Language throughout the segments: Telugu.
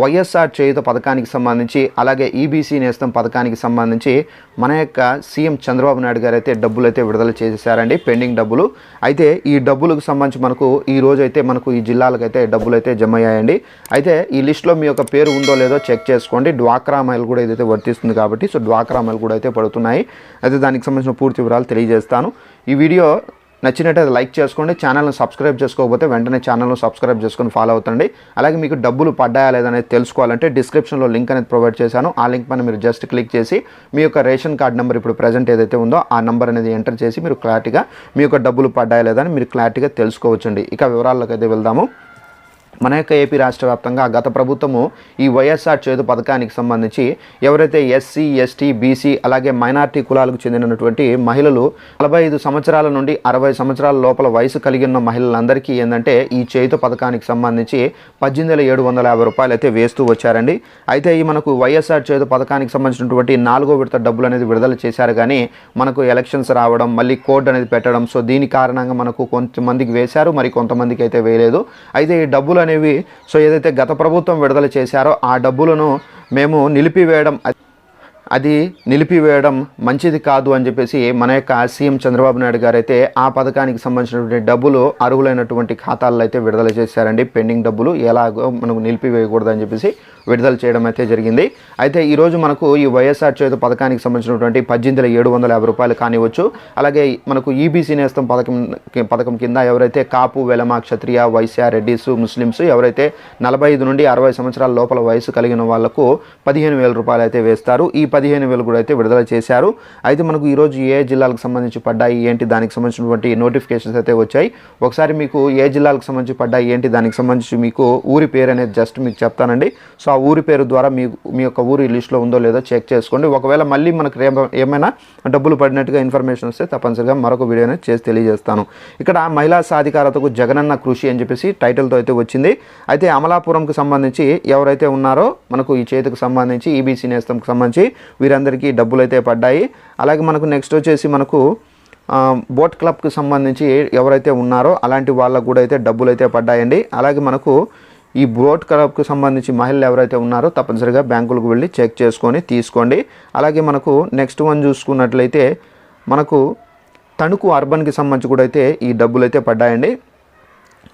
వైఎస్ఆర్ చేయుత పథకానికి సంబంధించి అలాగే ఈబీసీ నేస్తం పథకానికి సంబంధించి మన యొక్క సీఎం చంద్రబాబు నాయుడు గారు అయితే డబ్బులు అయితే విడుదల చేశారండి పెండింగ్ డబ్బులు. అయితే ఈ డబ్బులకు సంబంధించి మనకు ఈ రోజు అయితే మనకు ఈ జిల్లాలకు అయితే డబ్బులు అయితే జమ అయ్యాయండి అయితే ఈ లిస్ట్లో మీ యొక్క పేరు ఉందో లేదో చెక్ చేసుకోండి. డ్వాక్రా మైల్ కూడా ఇదైతే వర్తిస్తుంది కాబట్టి సో డ్వాక్రా మైల్ కూడా అయితే పడుతున్నాయి. అయితే దానికి సంబంధించిన పూర్తి వివరాలు తెలియజేస్తాను. ఈ వీడియో నచ్చినట్టయితే లైక్ చేసుకోండి. ఛానల్ని సబ్స్క్రైబ్ చేసుకోకపోతే వెంటనే ఛానల్ను సబ్స్క్రైబ్ చేసుకొని ఫాలో అవుతండి. అలాగే మీకు డబ్బులు పడ్డాయా లేదనేది తెలుసుకోవాలంటే డిస్క్రిప్షన్లో లింక్ అనేది ప్రొవైడ్ చేశాను. ఆ లింక్ పైన మీరు జస్ట్ క్లిక్ చేసి మీ యొక్క రేషన్ కార్డ్ నెంబర్ ఇప్పుడు ప్రజెంట్ ఏదైతే ఉందో ఆ నెంబర్ అనేది ఎంటర్ చేసి మీరు క్లారిటీగా మీ యొక్క డబ్బులు పడ్డాయా లేదని మీరు క్లారిటీగా తెలుసుకోవచ్చండి. ఇక వివరాల్లోకి అయితే వెళ్దాము. మన యొక్క ఏపీ రాష్ట్ర వ్యాప్తంగా గత ప్రభుత్వము ఈ వైఎస్ఆర్ చేదు పథకానికి సంబంధించి ఎవరైతే ఎస్సీ ఎస్టీ బీసీ అలాగే మైనార్టీ కులాలకు చెందినటువంటి మహిళలు నలభై ఐదు సంవత్సరాల నుండి అరవై సంవత్సరాల లోపల వయసు కలిగి ఉన్న మహిళలందరికీ ఏంటంటే ఈ చేతు పథకానికి సంబంధించి పద్దెనిమిది ఏడు వందల యాభై రూపాయలు అయితే వేస్తూ వచ్చారండి. అయితే ఈ మనకు వైఎస్ఆర్ చేతు పథకానికి సంబంధించినటువంటి నాలుగో విడత డబ్బులు అనేది విడుదల చేశారు కానీ మనకు ఎలక్షన్స్ రావడం మళ్ళీ కోడ్ అనేది పెట్టడం సో దీని కారణంగా మనకు కొంతమందికి వేశారు మరి కొంతమందికి అయితే వేయలేదు. అయితే ఈ డబ్బులు అనేవి. సో ఏదైతే గత ప్రభుత్వం విడుదల చేశారో ఆ డబ్బులను మేము నిలిపివేయడం అది నిలిపివేయడం మంచిది కాదు అని చెప్పేసి మన యొక్క సీఎం చంద్రబాబు నాయుడు గారు అయితే ఆ పథకానికి సంబంధించినటువంటి డబ్బులు అర్హులైనటువంటి ఖాతాల్లో అయితే విడుదల చేశారండి. పెండింగ్ డబ్బులు ఎలాగో మనకు నిలిపివేయకూడదు అని చెప్పేసి విడుదల చేయడం అయితే జరిగింది. అయితే ఈరోజు మనకు ఈ వైఎస్ఆర్ చేత పథకానికి సంబంధించినటువంటి పద్దెనిమిది ఏడు వందల యాభై రూపాయలు కానివచ్చు అలాగే మనకు ఈబీసీ నేస్తం పథకం పథకం కింద ఎవరైతే కాపు వెలమ క్షత్రియ వైశ్య రెడ్డిస్ ముస్లిమ్స్ ఎవరైతే నలభై ఐదు నుండి అరవై సంవత్సరాల లోపల వయసు కలిగిన వాళ్ళకు పదిహేను వేల రూపాయలు అయితే వేస్తారు. ఈ పదిహేను వేలు కూడా అయితే విడుదల చేశారు. అయితే మనకు ఈరోజు ఏ జిల్లాలకు సంబంధించి పడ్డాయి ఏంటి దానికి సంబంధించినటువంటి నోటిఫికేషన్స్ అయితే వచ్చాయి. ఒకసారి మీకు ఏ జిల్లాలకు సంబంధించి పడ్డాయి ఏంటి దానికి సంబంధించి మీకు ఊరి పేరు అనేది జస్ట్ మీకు చెప్తానండి. సో ఊరి పేరు ద్వారా మీ మీ యొక్క ఊరి లిస్ట్లో ఉందో లేదో చెక్ చేసుకోండి. ఒకవేళ మళ్ళీ మనకు ఏమైనా డబ్బులు పడినట్టుగా ఇన్ఫర్మేషన్ వస్తే తప్పనిసరిగా మరొక వీడియో అనేది చేసి తెలియజేస్తాను. ఇక్కడ మహిళా సాధికారతకు జగనన్న కృషి అని చెప్పేసి టైటిల్తో అయితే వచ్చింది. అయితే అమలాపురంకి సంబంధించి ఎవరైతే ఉన్నారో మనకు ఈ చేతికి సంబంధించి ఈబీసీ నేస్తంకి సంబంధించి వీరందరికీ డబ్బులు అయితే పడ్డాయి. అలాగే మనకు నెక్స్ట్ వచ్చేసి మనకు బోట్ క్లబ్కి సంబంధించి ఎవరైతే ఉన్నారో అలాంటి వాళ్ళకు కూడా అయితే డబ్బులు అయితే పడ్డాయండి. అలాగే మనకు ఈ బోట్ క్లబ్కి సంబంధించి మహిళలు ఎవరైతే ఉన్నారో తప్పనిసరిగా బ్యాంకులకు వెళ్ళి చెక్ చేసుకొని తీసుకోండి. అలాగే మనకు నెక్స్ట్ వన్ చూసుకున్నట్లయితే మనకు తణుకు అర్బన్కి సంబంధించి కూడా అయితే ఈ డబ్బులు అయితే పడ్డాయండి.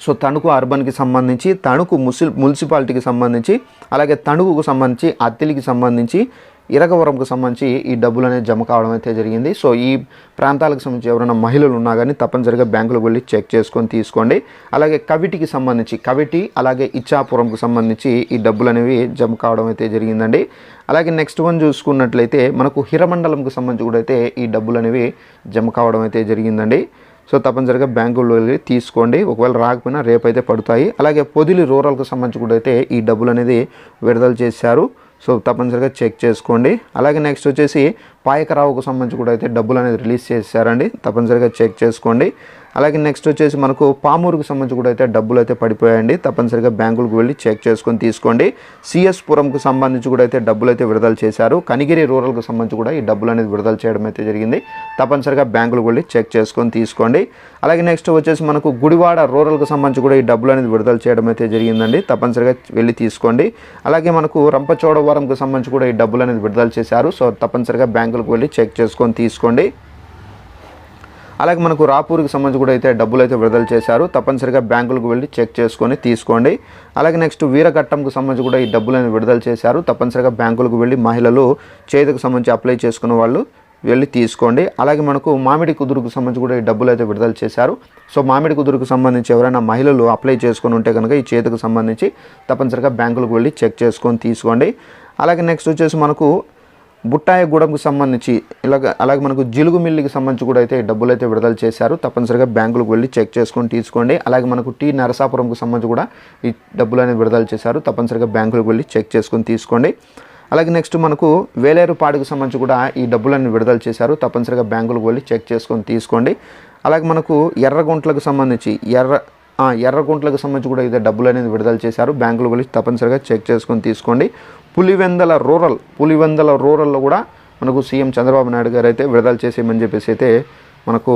సో తణుకు అర్బన్కి సంబంధించి తణుకు ముసి మున్సిపాలిటీకి సంబంధించి అలాగే తణుకుకు సంబంధించి అత్తిలికి సంబంధించి ఇరగవరంకు సంబంధించి ఈ డబ్బులు అనేది జమ కావడం అయితే జరిగింది. సో ఈ ప్రాంతాలకు సంబంధించి ఎవరైనా మహిళలు ఉన్నా కానీ తప్పనిసరిగా బ్యాంకులకు వెళ్ళి చెక్ చేసుకొని తీసుకోండి. అలాగే కవిటికి సంబంధించి కవిటి అలాగే ఇచ్చాపురంకు సంబంధించి ఈ డబ్బులు అనేవి జమ కావడం అయితే జరిగిందండి. అలాగే నెక్స్ట్ వన్ చూసుకున్నట్లయితే మనకు హిరమండలంకు సంబంధించి కూడా అయితే ఈ డబ్బులు అనేవి జమ కావడం అయితే జరిగిందండి. సో తప్పనిసరిగా బ్యాంకుల్లో వెళ్ళి తీసుకోండి. ఒకవేళ రాకపోయినా రేపైతే పడుతాయి. అలాగే పొదిలి రూరల్కి సంబంధించి కూడా అయితే ఈ డబ్బులు అనేది విడుదల చేశారు. సో తప్పనిసరిగా చెక్ చేసుకోండి. అలాగే నెక్స్ట్ వచ్చేసి పాయకరావుకు సంబంధించి కూడా అయితే డబ్బులు అనేది రిలీజ్ చేశారండి. తప్పనిసరిగా చెక్ చేసుకోండి. అలాగే నెక్స్ట్ వచ్చేసి మనకు పామూరుకు సంబంధించి కూడా అయితే డబ్బులు అయితే పడిపోయాయండి. తప్పనిసరిగా బ్యాంకులకు వెళ్ళి చెక్ చేసుకొని తీసుకోండి. సిఎస్ పురంకు సంబంధించి కూడా అయితే డబ్బులు అయితే విడుదల చేశారు. కనిగిరి రూరల్కు సంబంధించి కూడా ఈ డబ్బులు అనేది విడుదల చేయడం అయితే జరిగింది. తప్పనిసరిగా బ్యాంకులకు వెళ్ళి చెక్ చేసుకొని తీసుకోండి. అలాగే నెక్స్ట్ వచ్చేసి మనకు గుడివాడ రూరల్కు సంబంధించి కూడా ఈ డబ్బులు అనేది విడుదల చేయడం అయితే జరిగిందండి. తప్పనిసరిగా వెళ్ళి తీసుకోండి. అలాగే మనకు రంపచోడవరంకు సంబంధించి కూడా ఈ డబ్బులు అనేది విడుదల చేశారు. సో తప్పనిసరిగా బ్యాంకులకు వెళ్ళి చెక్ చేసుకొని తీసుకోండి. అలాగే మనకు రాపూర్కి సంబంధించి కూడా అయితే డబ్బులు అయితే విడుదల చేశారు. తప్పనిసరిగా బ్యాంకులకు వెళ్ళి చెక్ చేసుకొని తీసుకోండి. అలాగే నెక్స్ట్ వీరఘట్టంకు సంబంధించి కూడా ఈ డబ్బులు విడుదల చేశారు. తప్పనిసరిగా బ్యాంకులకు వెళ్ళి మహిళలు చేతికి సంబంధించి అప్లై చేసుకున్న వాళ్ళు వెళ్ళి తీసుకోండి. అలాగే మనకు మామిడి కుదురుకు సంబంధించి కూడా ఈ డబ్బులు అయితే విడుదల చేశారు. సో మామిడి కుదురుకు సంబంధించి ఎవరైనా మహిళలు అప్లై చేసుకొని ఉంటే కనుక ఈ చేతికి సంబంధించి తప్పనిసరిగా బ్యాంకులకు వెళ్ళి చెక్ చేసుకొని తీసుకోండి. అలాగే నెక్స్ట్ వచ్చేసి మనకు బుట్టాయగూడెంకు సంబంధించి ఇలాగ అలాగే మనకు జిలుగు మిల్లికి సంబంధించి కూడా అయితే డబ్బులు అయితే విడుదల చేశారు. తప్పనిసరిగా బ్యాంకులకు వెళ్ళి చెక్ చేసుకొని తీసుకోండి. అలాగే మనకు టీ నరసాపురంకు సంబంధించి కూడా ఈ డబ్బులు అనేది విడుదల చేశారు. తప్పనిసరిగా బ్యాంకులకు వెళ్ళి చెక్ చేసుకొని తీసుకోండి. అలాగే నెక్స్ట్ మనకు వేలేరుపాడుకు సంబంధించి కూడా ఈ డబ్బులన్నీ విడుదల చేశారు. తప్పనిసరిగా బ్యాంకులకు వెళ్ళి చెక్ చేసుకొని తీసుకోండి. అలాగే మనకు ఎర్రగుంట్లకు సంబంధించి ఎర్ర ఎర్రగుంట్లకు సంబంధించి కూడా ఇదే డబ్బులు అనేది విడుదల చేశారు. బ్యాంకులు వెళ్ళి తప్పనిసరిగా చెక్ చేసుకొని తీసుకోండి. పులివెందల రూరల్ పులివెందల రూరల్లో కూడా మనకు సీఎం చంద్రబాబు నాయుడు గారు అయితే విడుదల చేసేయమని చెప్పేసి అయితే మనకు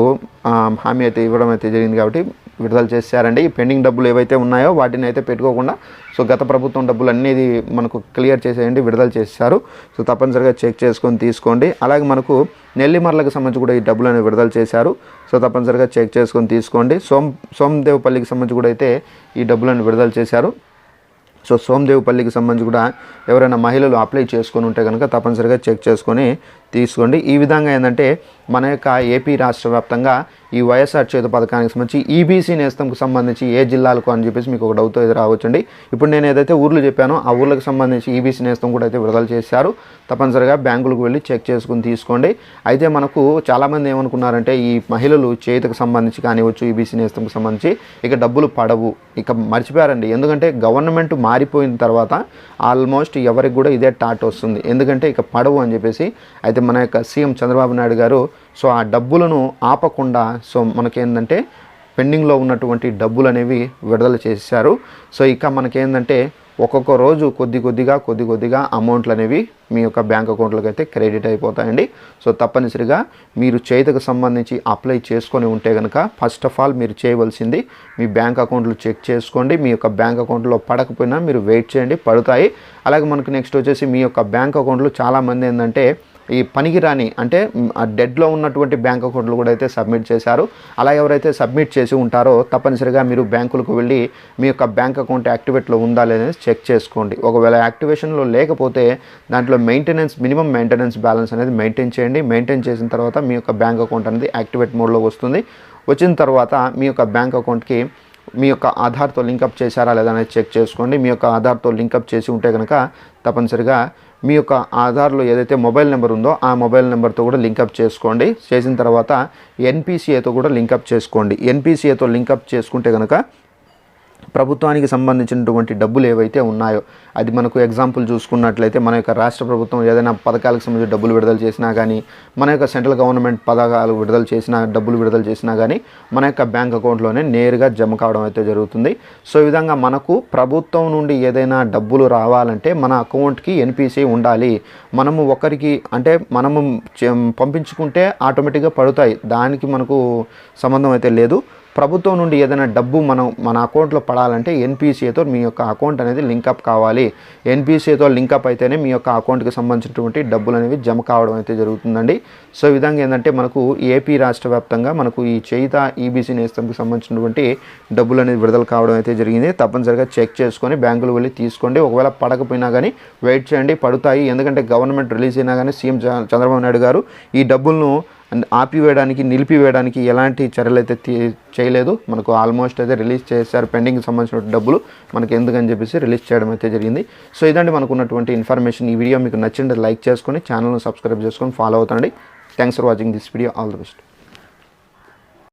హామీ అయితే ఇవ్వడం అయితే జరిగింది కాబట్టి విడుదల చేశారండి. ఈ పెండింగ్ డబ్బులు ఏవైతే ఉన్నాయో వాటిని అయితే పెట్టుకోకుండా సో గత ప్రభుత్వం డబ్బులు అనేది మనకు క్లియర్ చేసేయండి విడుదల చేశారు సో తప్పనిసరిగా చెక్ చేసుకొని తీసుకోండి. అలాగే మనకు నెల్లిమర్లకు సంబంధించి కూడా ఈ డబ్బులు అనేవి విడుదల చేశారు. సో తప్పనిసరిగా చెక్ చేసుకొని తీసుకోండి. సోమ్ సోమదేవపల్లికి సంబంధించి కూడా అయితే ఈ డబ్బులను విడుదల చేశారు. సో సోమదేవపల్లికి సంబంధించి కూడా ఎవరైనా మహిళలు అప్లై చేసుకొని ఉంటే కనుక తప్పనిసరిగా చెక్ చేసుకొని తీసుకోండి. ఈ విధంగా ఏంటంటే మన యొక్క ఏపీ రాష్ట్ర వ్యాప్తంగా ఈ వైఎస్ఆర్ చేతు పథకానికి సంబంధించి ఈబీసీ నేస్తంకు సంబంధించి ఏ జిల్లాలకు అని చెప్పేసి మీకు ఒక డౌట్ అయితే రావచ్చండి. ఇప్పుడు నేను ఏదైతే ఊర్లు చెప్పానో ఆ ఊర్లకు సంబంధించి ఈబీసీ నేస్తం కూడా అయితే విడుదల చేశారు. తప్పనిసరిగా బ్యాంకులకు వెళ్ళి చెక్ చేసుకుని తీసుకోండి. అయితే మనకు చాలామంది ఏమనుకున్నారంటే ఈ మహిళలు చేతికి సంబంధించి కానివచ్చు ఈబీసీ నేస్తంకు సంబంధించి ఇక డబ్బులు పడవు. ఇక మర్చిపోయారండి. ఎందుకంటే గవర్నమెంట్ మారిపోయిన తర్వాత ఆల్మోస్ట్ ఎవరికి కూడా ఇదే టాట్ వస్తుంది. ఎందుకంటే ఇక పడవు అని చెప్పేసి అయితే మన యొక్క సీఎం చంద్రబాబు నాయుడు గారు సో ఆ డబ్బులను ఆపకుండా సో మనకేంటంటే పెండింగ్లో ఉన్నటువంటి డబ్బులు అనేవి విడుదల చేశారు. సో ఇక మనకేంటంటే ఒక్కొక్క రోజు కొద్ది కొద్దిగా కొద్ది కొద్దిగా అమౌంట్లు అనేవి మీ యొక్క బ్యాంక్ అకౌంట్లకు అయితే క్రెడిట్ అయిపోతాయండి. సో తప్పనిసరిగా మీరు చేతికి సంబంధించి అప్లై చేసుకొని ఉంటే కనుక ఫస్ట్ ఆఫ్ ఆల్ మీరు చేయవలసింది మీ బ్యాంక్ అకౌంట్లు చెక్ చేసుకోండి. మీ యొక్క బ్యాంక్ అకౌంట్లో పడకపోయినా మీరు వెయిట్ చేయండి పడతాయి. అలాగే మనకు నెక్స్ట్ వచ్చేసి మీ యొక్క బ్యాంక్ అకౌంట్లు చాలామంది ఏంటంటే ఈ పనికిరాని అంటే ఆ డెడ్లో ఉన్నటువంటి బ్యాంక్ అకౌంట్లు కూడా అయితే సబ్మిట్ చేశారు. అలా ఎవరైతే సబ్మిట్ చేసి ఉంటారో తప్పనిసరిగా మీరు బ్యాంకులకు వెళ్ళి మీ యొక్క బ్యాంక్ అకౌంట్ యాక్టివేట్లో ఉందా లేదని చెక్ చేసుకోండి. ఒకవేళ యాక్టివేషన్లో లేకపోతే దాంట్లో మెయింటెనెన్స్ మినిమం మెయింటెనెన్స్ బ్యాలెన్స్ అనేది మెయింటైన్ చేయండి. మెయింటైన్ చేసిన తర్వాత మీ యొక్క బ్యాంక్ అకౌంట్ అనేది యాక్టివేట్ మోడ్లో వస్తుంది. వచ్చిన తర్వాత మీ యొక్క బ్యాంక్ అకౌంట్కి మీ యొక్క ఆధార్తో లింకప్ చేశారా లేదా అనేది చెక్ చేసుకోండి. మీ యొక్క ఆధార్తో లింకప్ చేసి ఉంటే కనుక తప్పనిసరిగా మీ యొక్క ఆధార్లో ఏదైతే మొబైల్ నెంబర్ ఉందో ఆ మొబైల్ నెంబర్తో కూడా లింకప్ చేసుకోండి. చేసిన తర్వాత ఎన్పిసిఏతో కూడా లింకప్ చేసుకోండి. ఎన్పిసిఏతో లింకప్ చేసుకుంటే కనుక ప్రభుత్వానికి సంబంధించినటువంటి డబ్బులు ఏవైతే ఉన్నాయో అది మనకు ఎగ్జాంపుల్ చూసుకున్నట్లయితే మన యొక్క రాష్ట్ర ప్రభుత్వం ఏదైనా పథకాలకు సంబంధించి డబ్బులు విడుదల చేసినా కానీ మన యొక్క సెంట్రల్ గవర్నమెంట్ పథకాలు విడుదల చేసిన డబ్బులు విడుదల చేసినా కానీ మన యొక్క బ్యాంక్ అకౌంట్లోనే నేరుగా జమ కావడం అయితే జరుగుతుంది. సో ఈ విధంగా మనకు ప్రభుత్వం నుండి ఏదైనా డబ్బులు రావాలంటే మన అకౌంట్కి ఎన్పిసి ఉండాలి. మనము ఒకరికి అంటే మనము పంపించుకుంటే ఆటోమేటిక్గా పడుతాయి. దానికి మనకు సంబంధం అయితే లేదు. ప్రభుత్వం నుండి ఏదైనా డబ్బు మనం మన అకౌంట్లో పడాలంటే ఎన్పిసిఏతో మీ యొక్క అకౌంట్ అనేది లింకప్ కావాలి. ఎన్పిసిఏతో లింకప్ అయితేనే మీ యొక్క అకౌంట్కి సంబంధించినటువంటి డబ్బులు అనేవి జమ కావడం అయితే జరుగుతుందండి. సో ఈ విధంగా ఏంటంటే మనకు ఏపీ రాష్ట్ర వ్యాప్తంగా మనకు ఈ చేయిత ఈబీసీ నేస్తంకి సంబంధించినటువంటి డబ్బులు అనేది విడుదల కావడం అయితే జరిగింది. తప్పనిసరిగా చెక్ చేసుకొని బ్యాంకులు వెళ్ళి తీసుకోండి. ఒకవేళ పడకపోయినా కానీ వెయిట్ చేయండి. పడుతాయి. ఎందుకంటే గవర్నమెంట్ రిలీజ్ అయినా కానీ సీఎం చంద్రబాబు నాయుడు గారు ఈ డబ్బులను ఆపివేయడానికి నిలిపివేయడానికి ఎలాంటి చర్యలు అయితే చేయలేదు. మనకు ఆల్మోస్ట్ అయితే రిలీజ్ చేశారు పెండింగ్ సంబంధించిన డబ్బులు. మనకి ఎందుకని చెప్పేసి రిలీజ్ చేయడం అయితే జరిగింది. సో ఇదండి మనకు ఉన్నటువంటి ఇన్ఫర్మేషన్. ఈ వీడియో మీకు నచ్చింది లైక్ చేసుకొని ఛానల్ను సబ్స్క్రైబ్ చేసుకొని follow అవుతండి. Thanks for watching this video. All the best.